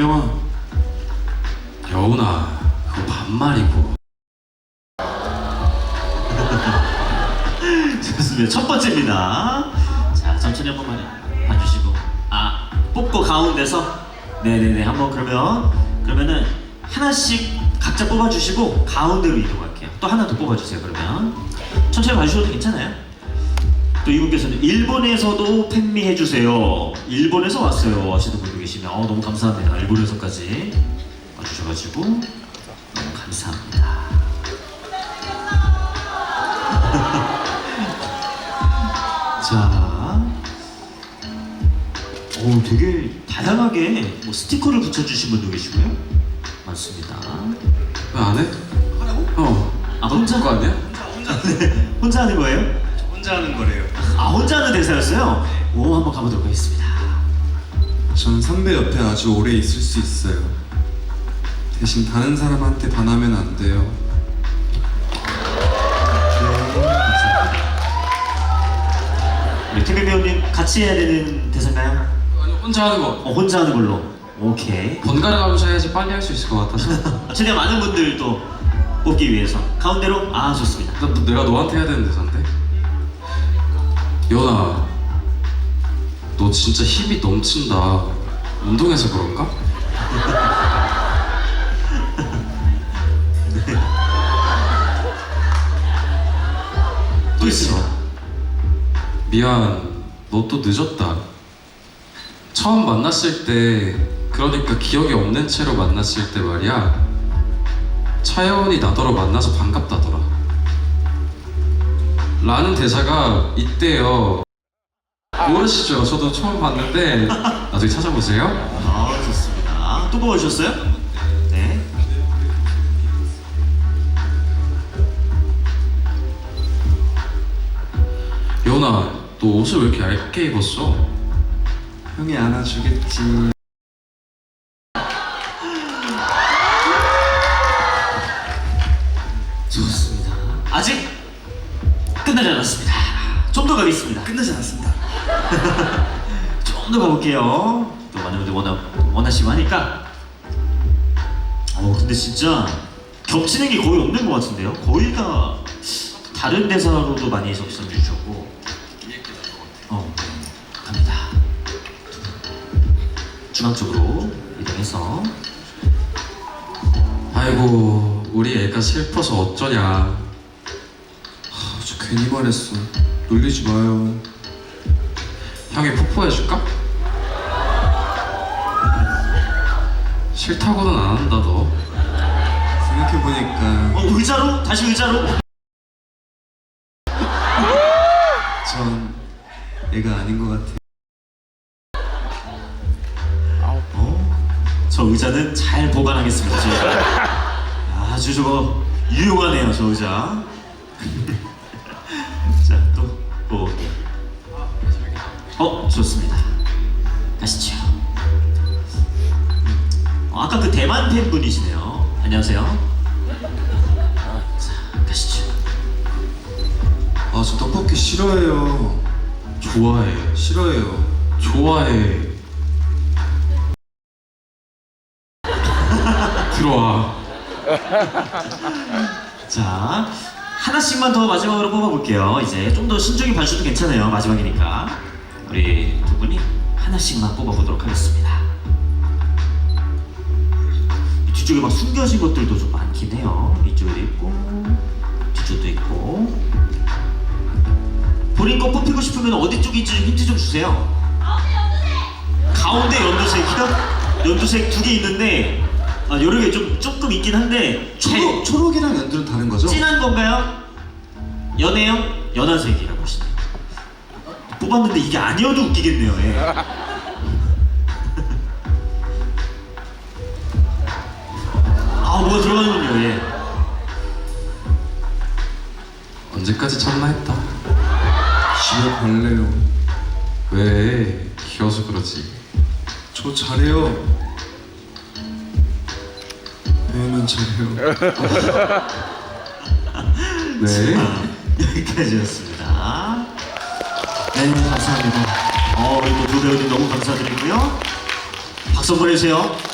김영아 여운아 그거 반말이고 좋습니다. 첫 번째입니다. 자, 천천히 한 번만 봐주시고. 아, 뽑고 가운데서. 네네네. 한번 그러면, 그러면은 하나씩 각자 뽑아주시고 가운데로 이동할게요. 또 하나 더 뽑아주세요, 그러면. 천천히 봐주셔도 괜찮아요. 또 이분께서는 일본에서도 팬미 해주세요. 일본에서 왔어요. 하시는 분도 계시면, 어, 너무 감사합니다. 일본에서까지 와주셔가지고. 너무 감사합니다. 자, 오 되게 다양하게 뭐 스티커를 붙여주신 분도 계시고요. 맞습니다. 왜 안 해? 하라고? 어 아 혼자 거 아니야? 혼자 혼자 혼자 하는 거예요? 혼자 하는 거래요. 아 혼자 하는 대사였어요? 오 한번 가보도록 하겠습니다. 전 선배 옆에 아주 오래 있을 수 있어요. 대신 다른 사람한테 반하면 안 돼요. 우리 태배 배우님 같이 해야 되는 대사인가요? 아니 혼자 하는 거 어 혼자 하는 걸로. 오케이. 번갈아 가면서 해야지 빨리 할 수 있을 것 같아서 최대한 많은 분들 또 뽑기 위해서 가운데로 아 좋습니다. 나- 너- 내가 너한테 해야 되는 대사인데 여운아 너 진짜 힘이 넘친다 운동해서 그런가? 또 있어. 미안, 너 또 늦었다. 처음 만났을 때, 그러니까 기억이 없는 채로 만났을 때 말이야. 차여원이 나더러 만나서 반갑다더라. 라는 대사가 있대요. 모르시죠? 저도 처음 봤는데 나중에 찾아보세요. 아 좋습니다. 또 뽑아주셨어요? 네. 여운아, 너 옷을 왜 이렇게 얇게 입었어? 형이 안아주겠지. 좋습니다. 아직 끝나지 않았습니다. 좀 더 가겠습니다. 끝나지 않았습니다. 좀 더 가볼게요. 또 많은 분들 원하, 원하시고 하니까. 어, 근데 진짜 겹치는 게 거의 없는 것 같은데요? 거의 다 다른 대사로도 많이 적선 주셨고. 어, 갑니다. 중앙 쪽으로 이동해서. 아이고, 우리 애가 슬퍼서 어쩌냐. 아, 저 괜히 말했어. 놀리지 마요. 형이 뽀뽀해줄까? 싫다고는 안 한다 너 생각해보니까 어, 의자로? 다시 의자로? 전 애가 아닌 것 같아요. 어? 저 의자는 잘 보관하겠습니다. 저희가. 아주 저거 유용하네요, 저 의자. 자, 또 뽑아볼게요. 어, 좋습니다. 가시죠. 어, 아까 그 대만 팬분이시네요. 안녕하세요. 자, 가시죠. 아, 저 떡볶이 싫어해요. 좋아해 싫어해요. 좋아해 들어와 자, 하나씩만 더 마지막으로 뽑아볼게요. 이제 좀 더 신중히 봐주셔도 괜찮아요. 마지막이니까. 우리 두 분이 하나씩만 뽑아보도록 하겠습니다. 이 뒤쪽에 막 숨겨진 것들도 좀 많긴 해요. 이쪽에도 있고, 뒤쪽도 있고. 본인 거 뽑히고 싶으면 어디 쪽인지 좀 힌트 좀 주세요. 가운데 연두색이요? 연두색 두 개 있는데, 아, 여러 개 좀 조금 있긴 한데, 잘- 초록, 초록이랑 연두는 다른 거죠? 진한 건가요? 연해요? 연한색이라고 하시네요. 뽑았는데 이게 아니어도 웃기겠네요. 예. 아 뭐가 들어가는군요. 예. 언제까지 참나 했다 집에 갈래요. 왜 귀여워서 그러지 저 잘해요. 배우면 잘해요. 네 여기까지였습니다. 네 감사합니다. 어 우리 또두 배우님 너무 감사드리고요. 박수 한번 해주세요.